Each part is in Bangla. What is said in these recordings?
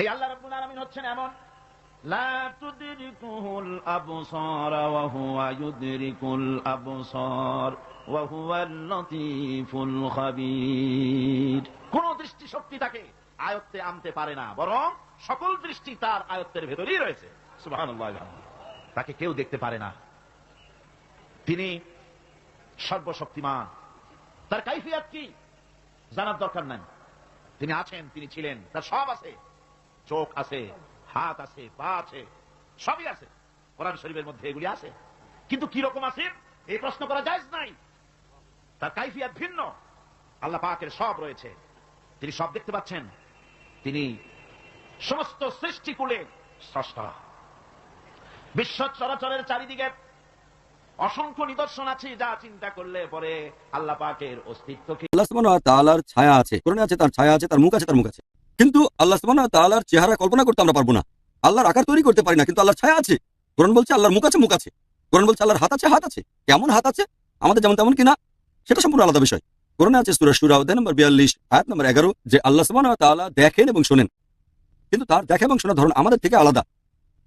এই আল্লাহ রাব্বুল আলামিন হচ্ছেন এমন। আবসার ওয়া হুয়া ইউদরিকুল আবসার ওয়া হুয়াল লতীফুল খাবীর। কোন দৃষ্টি শক্তি তাকে আয়ত্তে আনতে পারে না বরং সকল দৃষ্টি তার আয়ত্তের ভেতরেই রয়েছে। সুবহানাল্লাহ তাকে কেউ দেখতে পারে না। তিনি সর্বশক্তিমান। তার কাইফিয়াত কি? জানার দরকার নাই। তিনি আছেন তিনি ছিলেন তার সব আছে। চোখ আছে, হাত আছে, পা আছে, সবই আছে। কোরআন শরীফের মধ্যে এগুলি আছে। কিন্তু কি রকম আছে? এই প্রশ্ন করা যায় নাই। তার কাইফিয়াত ভিন্ন। আল্লাহ পাকের সব রয়েছে। তিনি সব দেখতে পাচ্ছেন। তিনি সমস্ত সৃষ্টিকুলে স্রষ্টা। বিশ্ব চরাচরের চারিদিকে অসংখ্য নিদর্শন আছে, যা চিন্তা করলে পরে আল্লাহ পাকের অস্তিত্বকে আল্লাহ তাআলার ছায়া আছে কোরআনে আছে, তার ছায়া আছে, তার মুখ আছে, তার মুখ আছে। কিন্তু আল্লাহ ওয়া তাআলার চেহারা কল্পনা করতে আমরা পারব না। আল্লাহর আকার তৈরি করতে পারি না, কিন্তু আল্লাহর ছায়া আছে। কোরআন বলছে আল্লাহর মুখ আছে মুখ আছে। কোরআন বলছে আল্লাহর হাত আছে হাত আছে। কেমন হাত আছে? আমাদের যেমন তেমন কিনা? সেটা সম্পূর্ণ আলাদা বিষয়। কোরআনে আছে সূরা শুরা, অধ্যায় নম্বর 42 আয়াত নম্বর 11 যে আল্লাহ ওয়া তাআলা দেখেন এবং শোনেন। কিন্তু তার দেখা এবং শোনার ধরন আমাদের থেকে আলাদা।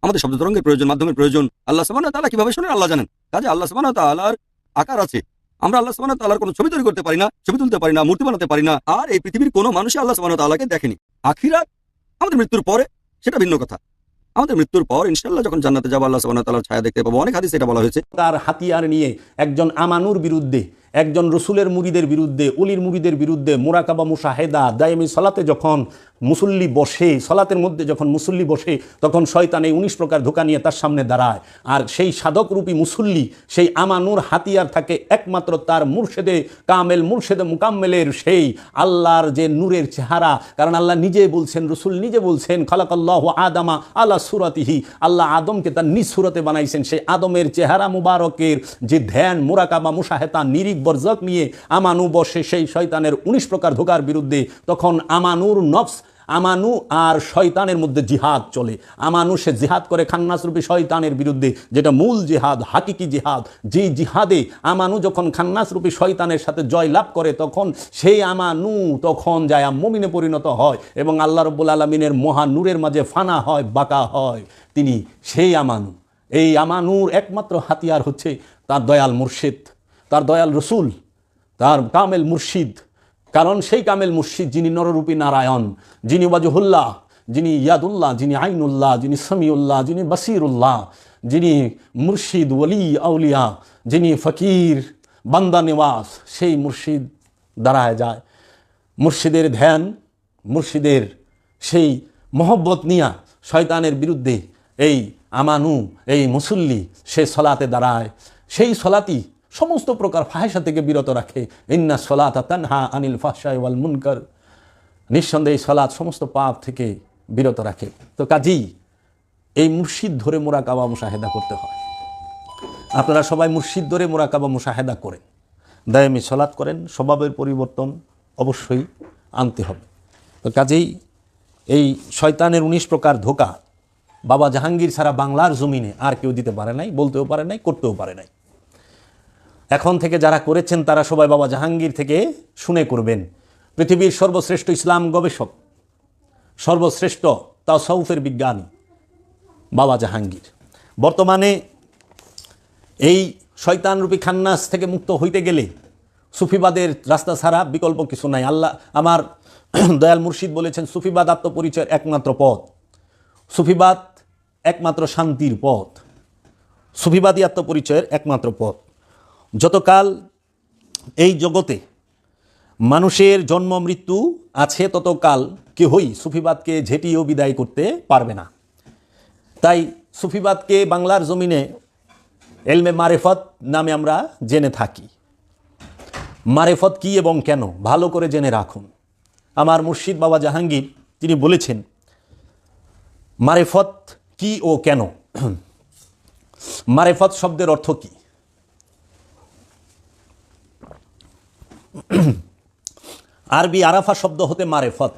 আমাদের শব্দ তরঙ্গের প্রয়োজন, মাধ্যমের প্রয়োজন। আল্লাহ সুবহানাহু ওয়া কীভাবে শোনেন আল্লাহ জানেন। কাজে আল্লাহ ওয়া তাআলার আকার আছে। আমরা আল্লাহ ওয়া তাআলার কোনো ছবি তৈরি করতে পারি না, ছবি তুলতে পারি না, মূর্তি বানাতে পারি না। আর এই পৃথিবীর কোনো মানুষই আল্লাহ ওয়া তাআলাকে দেখেনি। আখিরাত আমাদের মৃত্যুর পরে, সেটা ভিন্ন কথা। আমাদের মৃত্যুর পর ইনশাল্লাহ যখন জান্নাতে যাব, আল্লাহ সাবান ছায়া দেখতে পাবো। অনেক হাতে সেটা বলা হয়েছে। তার হাতিয়ার নিয়ে একজন আমানুর বিরুদ্ধে একজন রসুলের মুরিদের বিরুদ্ধে, অলির মুরিদের বিরুদ্ধে, মোরাকাবা মুশাহেদা দায়মি সলাতে যখন মুসল্লি বসে, সলাতের মধ্যে যখন মুসল্লি বসে, তখন শয়তান এই উনিশ প্রকার ধোকা নিয়ে তার সামনে দাঁড়ায়। আর সেই সাধকরূপী মুসল্লি, সেই আমানুর হাতিয়ার থাকে একমাত্র তার মুর্শেদে কামেল, মুর্শেদে মুকাম্মেলের সেই আল্লাহর যে নূরের চেহারা। কারণ আল্লাহ নিজে বলছেন, রসুল নিজে বলছেন, খালাকাল্লাহ আদামা আল্লাহ সুরাতিহি। আল্লাহ আদমকে তার নিজ সুরতে বানাইছেন। সেই আদমের চেহারা মুবারকের যে ধ্যান, মুরাকাবা মুশাহেতা নিরিক বর্জক নিয়ে আমানু বসে সেই শয়তানের উনিশ প্রকার ধোকার বিরুদ্ধে, তখন আমানুর নফস, আমানু আর শয়তানের মধ্যে জিহাদ চলে। আমানু সে জিহাদ করে খান্নাসরূপী শয়তানের বিরুদ্ধে, যেটা মূল জিহাদ, হাকিকি জিহাদ। যেই জিহাদে আমানু যখন খান্নাসরূপী শয়তানের সাথে জয় লাভ করে, তখন সেই আমানু তখন যায় মমিনে পরিণত হয় এবং আল্লাহ রব্বুল আলমিনের মহানুরের মাঝে ফানা হয়, বাঁকা হয়। তিনি সেই আমানু। এই আমানুর একমাত্র হাতিয়ার হচ্ছে তার দয়াল মুর্শিদ। তার দয়াল রসুল, তার কামেল মুর্শিদ। কারণ সেই কামেল মুর্শিদ যিনি নররূপী নারায়ণ, যিনি ওয়াজহুল্লাহ, যিনি ইয়াদুল্লাহ, যিনি আইনুল্লাহ, যিনি সামিউল্লাহ, যিনি বাসিরুল্লাহ, যিনি মুর্শিদ ওলি আউলিয়া, যিনি ফকির, বান্দা নিবাস সেই মুর্শিদ দাঁড়ায় যায়। মুর্শিদের ধ্যান, মুর্শিদের সেই মহব্বত নিয়া শয়তানের বিরুদ্ধে এই আমানু, এই মুসল্লি সে সলাতে দাঁড়ায়। সেই সলাতি সমস্ত প্রকার ফাহেসা থেকে বিরত রাখে। ইন্না সলাত তানহা আনিল ফাহশাই ওয়াল মুনকার। নিঃসন্দেহে সলাৎ সমস্ত পাপ থেকে বিরত রাখে। তো কাজেই এই মুর্শিদ ধরে মোরা মোরাকাবা মুশাহেদা করতে হয়। আপনারা সবাই মুর্শিদ ধরে মোরা মোরাকাবা মুশাহেদা করেন দায়ামি সলাৎ করেন, স্বভাবের পরিবর্তন অবশ্যই আনতে হবে। তো কাজেই এই শয়তানের উনিশ প্রকার ধোকা বাবা জাহাঙ্গীর ছাড়া বাংলার জমিনে আর কেউ দিতে পারে নাই, বলতেও পারে নাই, করতেও পারে নাই। এখন থেকে যারা করেছেন তারা সবাই বাবা জাহাঙ্গীর থেকে শুনে করবেন। পৃথিবীর সর্বশ্রেষ্ঠ ইসলাম গবেষক, সর্বশ্রেষ্ঠ তা সৌফের বিজ্ঞানী বাবা জাহাঙ্গীর। বর্তমানে এই শয়তানরূপী খান্নাস থেকে মুক্ত হইতে গেলে সুফিবাদের রাস্তা ছাড়া বিকল্প কিছু নাই। আল্লাহ আমার দয়াল মুর্শিদ বলেছেন, সুফিবাদ আত্মপরিচয়ের একমাত্র পথ। সুফিবাদ একমাত্র শান্তির পথ। সুফিবাদী আত্মপরিচয়ের একমাত্র পথ। যতকাল এই জগতে মানুষের জন্ম, মৃত্যু আছে, ততকাল কেহই সুফিবাদকে ঝেঁটিয়েও বিদায় করতে পারবে না। তাই সুফিবাদকে বাংলার জমিনে এলমে মারেফত নামে আমরা জেনে থাকি। মারেফত কি এবং কেন? ভালো করে জেনে রাখুন। আমার মুর্শিদ বাবা জাহাঙ্গীর, তিনি বলেছেন, মারেফত কি ও কেন? মারেফত শব্দের অর্থ কি? আরবি আরাফা শব্দ হতে মারেফত।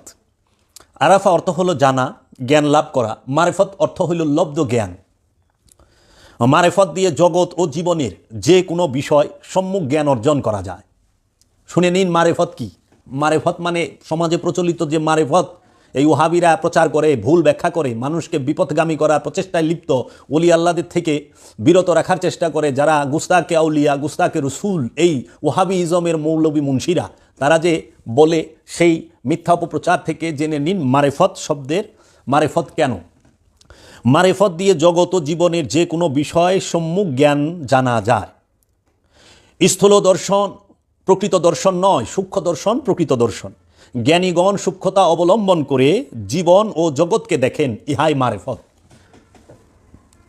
আরাফা অর্থ হলো জানা, জ্ঞান লাভ করা। মারেফত অর্থ হইল লব্ধ জ্ঞান। মারেফত দিয়ে জগৎ ও জীবনের যে কোনো বিষয় সম্মুখ জ্ঞান অর্জন করা যায়। শুনে নিন মারেফত কি? মারেফত মানে সমাজে প্রচলিত যে মারেফত এই ওহাবিরা প্রচার করে, ভুল ব্যাখ্যা করে, মানুষকে বিপথগামী করার প্রচেষ্টায় লিপ্ত ওলি আল্লাদের থেকে বিরত রাখার চেষ্টা করে, যারা গুস্তাকে আউলিয়া, গুস্তাকে রসুল, এই ওহাবি ইজমের মৌলবী মুন্সিরা, তারা যে বলে সেই মিথ্যা অপপ্রচার থেকে জেনে নিন মারেফত শব্দের, মারেফত কেন? মারেফত দিয়ে জগত জীবনের যে কোনো বিষয় সম্মুখ জ্ঞান জানা যায়। স্থূল দর্শন প্রকৃত দর্শন নয়, সূক্ষ্ম দর্শন প্রকৃত দর্শন। জ্ঞানীগণ সূক্ষ্মতা অবলম্বন করে জীবন ও জগৎকে দেখেন, ইহাই মারেফত।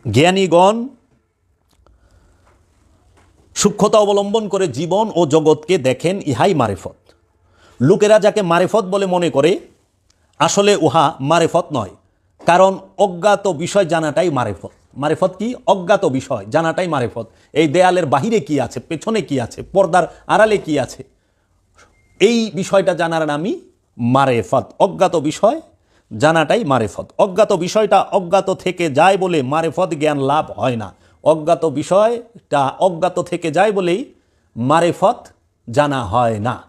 জ্ঞানীগণ সূক্ষ্মতা অবলম্বন করে জীবন ও জগৎকে দেখেন, ইহাই মারেফত। লোকেরা যাকে মারেফত বলে মনে করে, আসলে উহা মারেফত নয়, কারণ অজ্ঞাত বিষয় জানাটাই মারেফত। মারেফত কি? অজ্ঞাত বিষয় জানাটাই মারেফত। এই দেয়ালের বাহিরে কি আছে? পেছনে কি আছে? পর্দার আড়ালে কি আছে? এই বিষয়টা জানার নামই মারেফত, অজ্ঞাত বিষয় জানাটাই মারেফত। অজ্ঞাত বিষয়টা অজ্ঞাত থেকে যায় বলে মারেফত জ্ঞান লাভ হয় না। অজ্ঞাত বিষয়টা অজ্ঞাত থেকে যায় বলেই মারেফত জানা হয় না।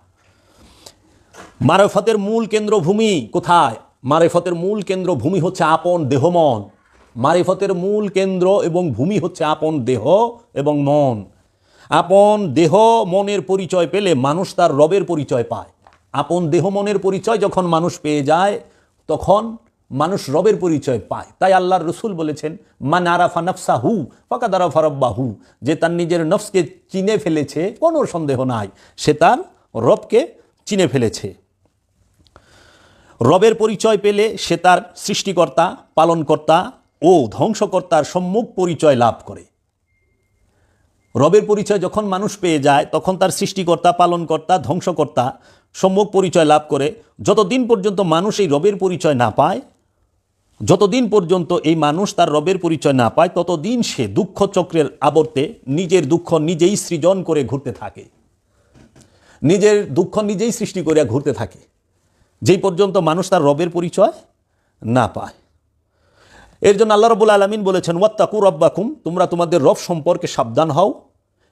মারেফতের মূল কেন্দ্রভূমি কোথায়? মারেফতের মূল কেন্দ্রভূমি হচ্ছে আপন দেহমন মারেফতের মূল কেন্দ্র এবং ভূমি হচ্ছে আপন দেহ এবং মন। আপন দেহ মনের পরিচয় পেলে মানুষ তার রবের পরিচয় পায়। আপন দেহ মনের পরিচয় যখন মানুষ পেয়ে যায়, তখন মানুষ রবের পরিচয় পায়। তাই আল্লাহর রসুল বলেছেন, মান আরাফা নফসা হু ফাঁকা দ্বারা ফরব্বা হু যে তার নিজের নফসকে চিনে ফেলেছে, কোনো সন্দেহ নাই। সে তার রবকে চিনে ফেলেছে। রবের পরিচয় পেলে সে তার সৃষ্টিকর্তা, পালনকর্তা ও ধ্বংসকর্তার সম্মুখ পরিচয় লাভ করে। রবের পরিচয় যখন মানুষ পেয়ে যায়, তখন তার সৃষ্টিকর্তা, পালনকর্তা, ধ্বংসকর্তা সম্মুখ পরিচয় লাভ করে। যতদিন পর্যন্ত মানুষ এই রবের পরিচয় না পায়, যতদিন পর্যন্ত এই মানুষ তার রবের পরিচয় না পায়, ততদিন সে দুঃখ চক্রের আবর্তে নিজের দুঃখ নিজেই সৃজন করে ঘুরতে থাকে। নিজের দুঃখ নিজেই সৃষ্টি করিয়া ঘুরতে থাকে। যেই পর্যন্ত মানুষ তার রবের পরিচয় না পায়। এর জন্য আল্লাহ রবুল আলমিন বলেছেন, ওয়াত্তাকু রব্বাকুম, তোমরা তোমাদের রব সম্পর্কে সাবধান হও।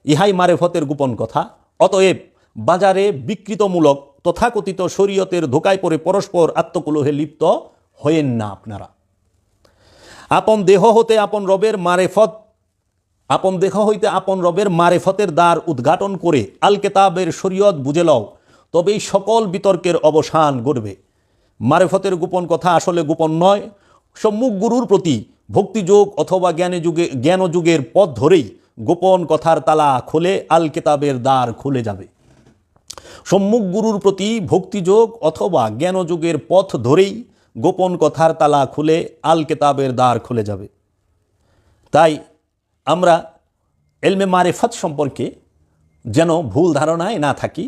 ইহাই মারেফতের গোপন কথা। অতএব বাজারে বিকৃতমূলক, তথাকথিত শরীয়তের ধোকায় পড়ে পরস্পর আত্মকুলোহে লিপ্ত হয়েন না আপনারা। আপন দেহ হতে আপন রবের মারেফত, আপন দেহ হইতে আপন রবের মারেফতের দ্বার উদ্ঘাটন করে আল কেতাবের শরীয়ত বুঝে লও, তবেই সকল বিতর্কের অবসান ঘটবে। মারেফতের গোপন কথা আসলে গোপন নয় সম্মুখ গুরুর প্রতি ভক্তিযোগ অথবা জ্ঞানে যুগে জ্ঞান যুগের পথ ধরেই গোপন কথার তালা খুলে আল কেতাবের দ্বার খুলে যাবে। সম্মুখ গুরুর প্রতি ভক্তিযোগ অথবা জ্ঞানযোগের পথ ধরেই গোপন কথার তালা খুলে আল কেতাবের দ্বার খুলে যাবে। তাই আমরা এলমে মারেফত সম্পর্কে যেন ভুল ধারণায় না থাকি,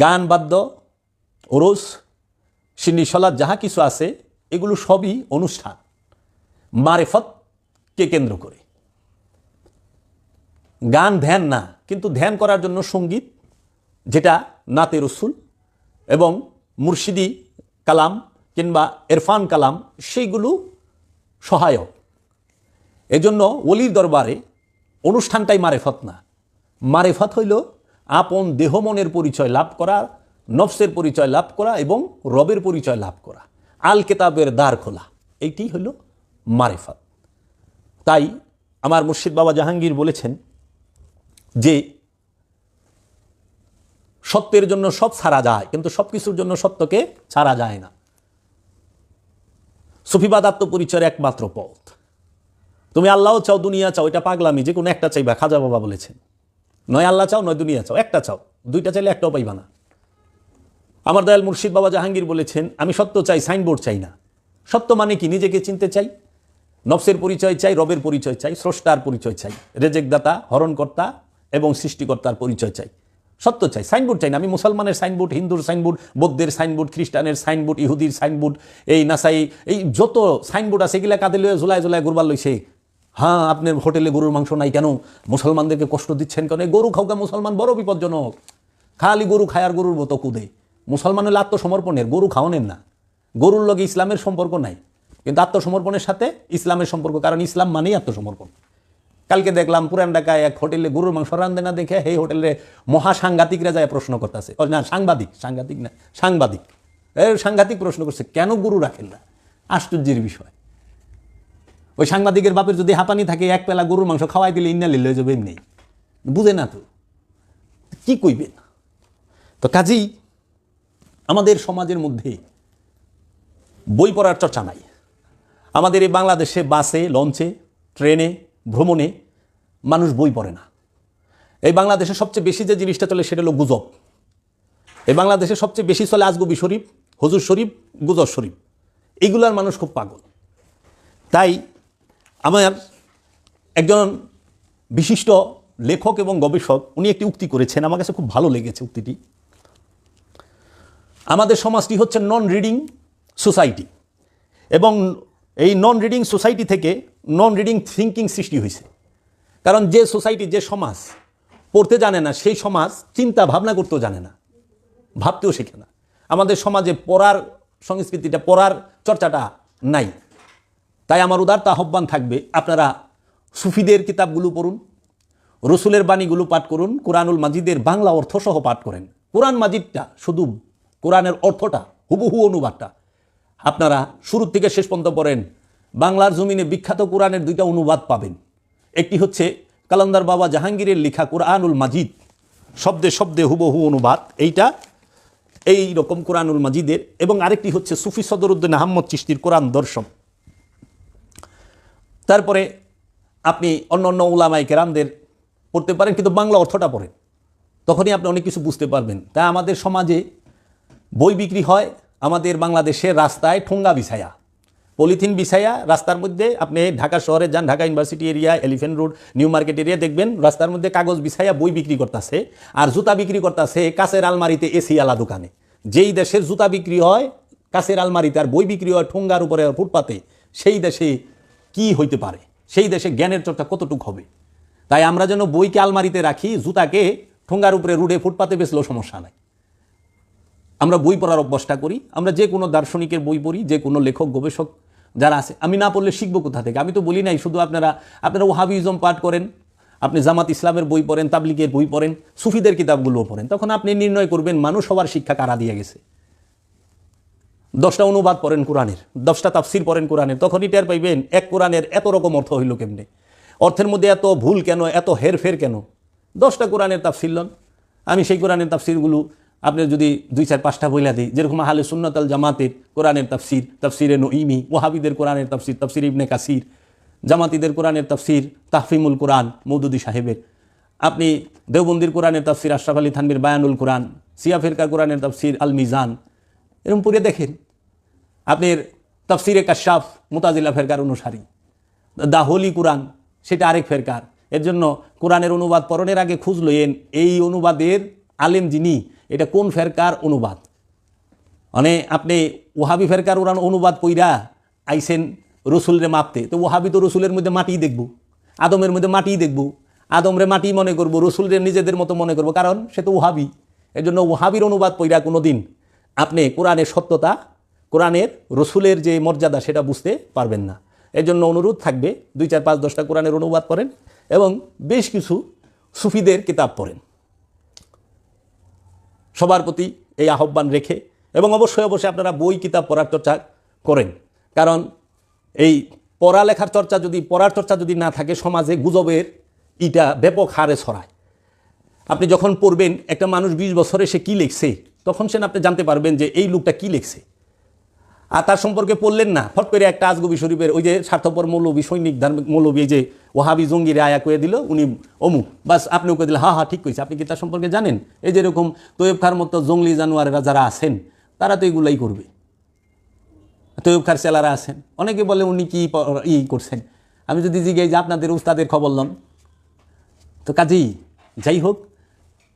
গান বাদ্য, ওরস, সিন্নি সলাদ যাহা কিছু আছে এগুলো সবই অনুষ্ঠান। মারেফতকে কেন্দ্র করে? গান ধ্যান না, কিন্তু ধ্যান করার জন্য সংগীত, যেটা নাতে রসুল এবং মুর্শিদি কালাম কিংবা এরফান কালাম, সেইগুলো সহায়ক। এজন্য অলির দরবারে অনুষ্ঠানটাই মারেফত না। মারেফত হইল আপন দেহ মনের পরিচয় লাভ করা, নফসের পরিচয় লাভ করা এবং রবের পরিচয় লাভ করা। আল কেতাবের দ্বার খোলা। এইটি হইল মারেফত। তাই আমার মুর্শিদ বাবা জাহাঙ্গীর বলেছেন যে, সত্যের জন্য সব ছাড়া যায়, কিন্তু সব কিছুর জন্য সত্যকে ছাড়া যায় না। সুফিবাদ আত্মপরিচয়ের একমাত্র পথ। তুমি আল্লাহ চাও, দুনিয়া চাও, এটা পাগলামি, যে কোনো একটা চাইবা, খাজা বাবা বলেছেন। নয় আল্লাহ চাও, নয় দুনিয়া চাও, একটা চাও, দুইটা চাইলে একটাও পাইবা না। আমার দয়াল মুর্শিদ বাবা জাহাঙ্গীর বলেছেন, আমি সত্য চাই, সাইনবোর্ড চাই না। সত্য মানে কি? নিজেকে চিনতে চাই, নফসের পরিচয় চাই, রবের পরিচয় চাই, স্রষ্টার পরিচয় চাই, রেজেকদাতা, হরণকর্তা এবং সৃষ্টিকর্তার পরিচয় চাই। সত্য চাই, সাইনবোর্ড চাই না। আমি মুসলমানের সাইনবোর্ড, হিন্দুর সাইনবোর্ড, বৌদ্ধের সাইনবোর্ড, খ্রিস্টানের সাইনবোর্ড, ইহুদির সাইনবোর্ড, এই নাসাই, এই যত সাইনবোর্ড আছে, এগুলা কাঁদে লয়ে জোলায় জোলায় গুরবার লইছে। হ্যাঁ আপনার হোটেলে গরুর মাংস নাই কেন? মুসলমানদেরকে কষ্ট দিচ্ছেন কেন? গরু খাওকা মুসলমান বড় বিপজ্জনক। খালি গরু খায়ার গরুর মতো কুদে। মুসলমানের আত্মসমর্পণের, গরু খাওয়ানের না। গরুর লগে ইসলামের সম্পর্ক নাই। কিন্তু আত্মসমর্পণের সাথে ইসলামের সম্পর্ক, কারণ ইসলাম মানেই আত্মসমর্পণ। কালকে দেখলাম পুরান ঢাকায় এক হোটেলে গরুর মাংস রান্ধে না দেখে এই হোটেলে মহা সাংঘাতিকরা যায় প্রশ্ন করতেছে। না, সাংবাদিক, সাংঘাতিক না, সাংবাদিক। সাংঘাতিক প্রশ্ন করছে, কেন গুরু রাখেন না? আশ্চর্যের বিষয়। ওই সাংবাদিকের বাপের যদি হাঁপানি থাকে, এক পেলা গরুর মাংস খাওয়াই দিলে ইন্না লিলে যাবে এমনি। বুঝে না তো। কি কইবেন তো কাজেই আমাদের সমাজের মধ্যে বই পড়ার চর্চা নাই। আমাদের এই বাংলাদেশে বাসে, লঞ্চে, ট্রেনে, ভ্রমণে মানুষ বই পড়ে না। এই বাংলাদেশে সবচেয়ে বেশি যে জিনিসটা চলে সেটা হলো গুজব। এই বাংলাদেশে সবচেয়ে বেশি চলে আজগবি শরীফ হুজুর শরীফ গুজর শরীফ। এইগুলার মানুষ খুব পাগল। তাই আমার একজন বিশিষ্ট লেখক এবং গবেষক, উনি একটি উক্তি করেছেন। আমার কাছে খুব ভালো লেগেছে উক্তিটি। আমাদের সমাজটি হচ্ছে নন রিডিং সোসাইটি এবং এই নন রিডিং সোসাইটি থেকে নন রিডিং থিঙ্কিং সৃষ্টি হয়েছে। কারণ যে সোসাইটি যে সমাজ পড়তে জানে না, সেই সমাজ চিন্তা ভাবনা করতেও জানে না, ভাবতেও শেখে না। আমাদের সমাজে পড়ার সংস্কৃতিটা, পড়ার চর্চাটা নাই। তাই আমার উদারতা আহ্বান থাকবে, আপনারা সুফিদের কিতাবগুলো পড়ুন, রসুলের বাণীগুলো পাঠ করুন, কোরআনুল মাজিদের বাংলা অর্থসহ পাঠ করেন। কোরআন মাজিদটা শুধু কোরআনের অর্থটা, হুবহু অনুবাদটা। আপনারা শুরু থেকে শেষ পর্যন্ত পড়েন, বাংলার জমিনে বিখ্যাত কোরআনের দুইটা অনুবাদ পাবেন। একটি হচ্ছে কালান্দার বাবা জাহাঙ্গীরের লেখা কোরআনুল মাজিদ। শব্দে শব্দে হুবহু অনুবাদ, এইটা, এই রকম কোরআনুল মাজিদের। এবং আরেকটি হচ্ছে সুফি সদরুদ্দিন আহম্মদ চিস্তির কোরআন দর্শন। তারপরে আপনি অন্য অন্য উলামাই কেরামদের পড়তে পারেন, কিন্তু বাংলা অর্থটা পড়েন। তখনই আপনি অনেক কিছু বুঝতে পারবেন। তাই আমাদের সমাজে বই বিক্রি হয় আমাদের বাংলাদেশের রাস্তায় ঠোঙ্গা বিছায়া। পলিথিন বিছায়া রাস্তার মধ্যে আপনি ঢাকা শহরে যান, Dhaka university area, elephant road, new market area দেখবেন, রাস্তার মধ্যে কাগজ বিছায়া বই বিক্রি করতেছে আর জুতা বিক্রি করতেছে কাছের আলমারিতে এসি আলা দোকানে। যেই দেশের জুতা বিক্রি হয়, কাছের আলমারিতে আর বই বিক্রি হয় ঠোঙ্গার উপরে ফুটপাতে, সেই দেশে কি হইতে পারে? সেই দেশে জ্ঞানের চর্চা কতটুক হবে? তাই আমরা যেন বইকে আলমারিতে রাখি, জুতাকে ঠোঙ্গার উপরে রুডে ফুটপাতে বেচলেও সমস্যা নাই। আমরা বই পড়ার অভ্যাসটা করি, আমরা যে কোনো দার্শনিকের বই পড়ি, যে কোনো লেখক, গবেষক যারা আছে। আমি না পড়লে শিখব কোথা থেকে? আমি তো বলি নাই, শুধু আপনারা আপনারা ওহাবিজম পাঠ করেন, আপনি জামাত ইসলামের বই পড়েন, তাবলিগের বই পড়েন, সুফিদের কিতাবগুলোও পড়েন। তখন আপনি নির্ণয় করবেন, মানুষ হওয়ার শিক্ষা কারা দিয়ে গেছে? দশটা অনুবাদ পড়েন কোরআনের, দশটা তাফসির পড়েন কোরআনের, তখনই টের পাইবেন, এক কোরআনের এত রকম অর্থ হইল কেমনে? অর্থের মধ্যে এত ভুল কেন, এত হেরফের কেন? দশটা কোরআনের তাফসির লন। আমি সেই কোরআনের তাফসিরগুলো আপনি যদি দুই চার পাঁচটা বইলা দিই, যেরকম আহলে সুন্নত আল জামাতের কোরআনের তাফসির, তাফসিরে নঈমি ওহাবিদের কোরআনের তাফসির তাফসির ইবনে কাসির, জামাতিদের কোরআনের তাফসির, তাহফিমুল কোরআন, মৌদুদি সাহেবের। আপনি দেওবন্দির কোরআনের তাফসির, আশরাফ আলী থানবির বায়ানুল কোরআন সিয়া ফেরকার কোরআনের তাফসির, আল মিজান, এরকম পড়ে দেখেন। আপনার তফসিরে কাশাফ মুতাজিল্লা ফেরকার অনুসারী। দা হোলি কোরআন, সেটা আরেক ফেরকার। এর জন্য কোরআনের অনুবাদ পরনের আগে খুঁজ লইয়েন এই অনুবাদের আলেম যিনি এটা কোন ফেরকার অনুবাদ? মানে আপনি ওহাবি ফেরকার ওরান অনুবাদ পইরা আইসেন রসুলরে মাপতে, তো ওহাবি তো রসুলের মধ্যে মাটি দেখব, আদমের মধ্যে মাটি দেখব, আদমরে মাটি মনে করব, রসুলরে নিজেদের মতো মনে করব, কারণ সে তো ওহাবি। এর জন্য ওহাবির অনুবাদ পইরা কোনো দিন আপনি কোরআনের সত্যতা, কোরআনের রসুলের যে মর্যাদা সেটা বুঝতে পারবেন না। এর জন্য অনুরোধ থাকবে, দুই চার পাঁচ দশটা কোরআনের অনুবাদ করেন এবং বেশ কিছু সুফিদের কিতাব পড়েন। সবার প্রতি এই আহ্বান রেখে এবং অবশ্যই অবশ্যই আপনারা বই, কিতাব পড়ার চর্চা করেন। কারণ এই পড়ালেখার চর্চা যদি, পড়ার চর্চা যদি না থাকে, সমাজে গুজবের ইটা ব্যাপক হারে ছড়ায়। আপনি যখন পড়বেন, একটা মানুষ বিশ বছরে সে কী লিখছে, তখন সে আপনি জানতে পারবেন যে এই লোকটা কী লিখছে। আর তার সম্পর্কে পড়লেন না, ফট করে একটা আজগবি শরীফের ওই যে স্বার্থপর মৌলবী, সৈনিক ধার্মিক মৌলবী যে ওহাবি জঙ্গিরে আয়া কয়ে দিল, উনি অমুক বাস আপনিও কয়ে দিলেন, হা হা, ঠিক কইছে, আপনি কি তার সম্পর্কে জানেন? এই যেরকম তৈব খার মতো জঙ্গলি জানোয়ারেরা যারা আছেন, তারা তো এগুলাই করবে। তৈব খার সেলারা আছেন। অনেকে বলে উনি কি ই করছেন। আমি যদি জিজ্ঞাই যে আপনাদের উস্তাদের খবর লন, তো কাজেই যাই হোক,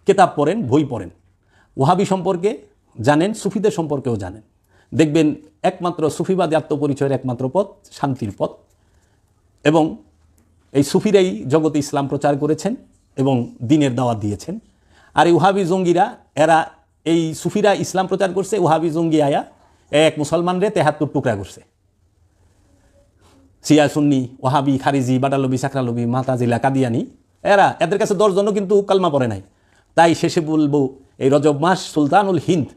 কেতাব পড়েন, বই পড়েন। ওহাবি সম্পর্কে জানেন, সুফিদের সম্পর্কেও জানেন। দেখবেন, একমাত্র সুফিবাদী আত্মপরিচয়ের একমাত্র পথ, শান্তির পথ। এবং এই সুফিরাই জগতে ইসলাম প্রচার করেছেন এবং দিনের দাওয়াত দিয়েছেন। আর এই ওহাবি জঙ্গিরা, এরা এই সুফিরা ইসলাম প্রচার করছে, ওহাবি জঙ্গি আয়া এক মুসলমানরে তেহাত্তর টুকরা করছে। সিয়া সুন্নি, ওহাবি, খারিজি, বাটালবি, সাকরালবি, মাতাজিলা, কাদিয়ানি, এরা এদের কাছে দশজনও কিন্তু কালমা পড়ে নাই। তাই শেষে বলব, এই রজব মাস সুলতানুল হিন্দ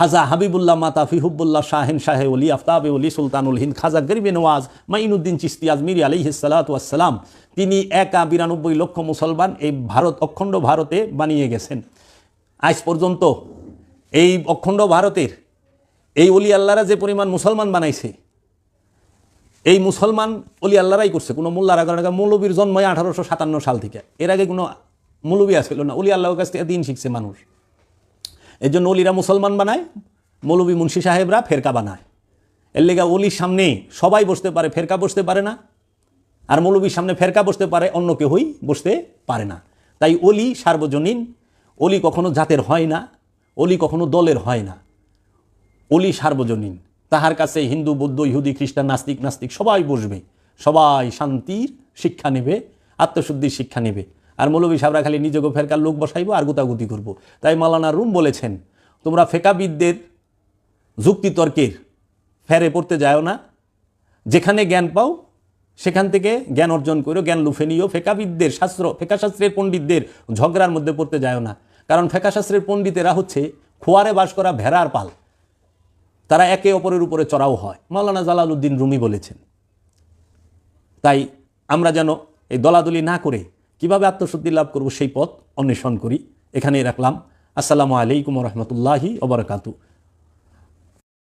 হাজা হাবিবুল্লাহ মাতা ফিহুবুল্লাহ শাহেন শাহে অলি আফতাবে অলি সুলতানুল হিন্দ খাজা গরিবে নওয়াজ মাইনুদ্দিন চিস্তি আজমিরি আলিহিসালাতাম তিনি একা বিরানব্বই লক্ষ মুসলমান এই ভারত অখণ্ড ভারতে বানিয়ে গেছেন। আজ পর্যন্ত এই অখণ্ড ভারতের এই অলি আল্লাহরা যে পরিমাণ মুসলমান বানাইছে, এই মুসলমান অলি আল্লাহরাই করছে। কোনো মোল্লারা কারণ মৌলবীর জন্ম আঠারোশো সাতান্ন সাল থেকে। এর আগে কোনো মৌলবী আসছিল না। অলি আল্লাহর কাছ থেকে দিন শিখছে মানুষ। এই জন্য অলিরা মুসলমান বানায়, মৌলবী মুন্সি সাহেবরা ফেরকা বানায়। এর লেগা অলির সামনে সবাই বসতে পারে, ফেরকা বসতে পারে না। আর মৌলবীর সামনে ফেরকা বসতে পারে, অন্য কেউই বসতে পারে না। তাই অলি সার্বজনীন অলি কখনো জাতের হয় না অলি কখনো দলের হয় না। অলি সার্বজনীন, তাহার কাছে হিন্দু, বৌদ্ধ, ইহুদি, খ্রিস্টান, নাস্তিক নাস্তিক সবাই বসবে। সবাই শান্তির শিক্ষা নেবে, আত্মশুদ্ধির শিক্ষা নেবে। আর মৌলবী সাহরা খালি নিজেকে ফেরকার লোক বসাইবো আর গুতাগুতি করব। তাই মালানা রুম বলেছেন, তোমরা ফেকাবিদদের যুক্তিতর্কের ফেরে পড়তে যাও না। যেখানে জ্ঞান পাও, সেখান থেকে জ্ঞান অর্জন করো জ্ঞান লুফে নিও। ফেকাবিদদের শাস্ত্র, ফেকাশাস্ত্রের পণ্ডিতদের ঝগড়ার মধ্যে পড়তে যায় না। কারণ ফেকাশাস্ত্রের পণ্ডিতেরা হচ্ছে খোয়ারে বাস করা ভেড়ার পাল। তারা একে অপরের উপরে চড়াও হয়। মাওলানা জালালউদ্দিন রুমি বলেছেন। তাই আমরা যেন এই দলাদলি না করে কীভাবে আত্মশুদ্ধি লাভ করব সেই পথ অন্বেষণ করি। এখানেই রাখলাম। আসসালামু আলাইকুম রহমতুল্লাহি ওবরাকাতু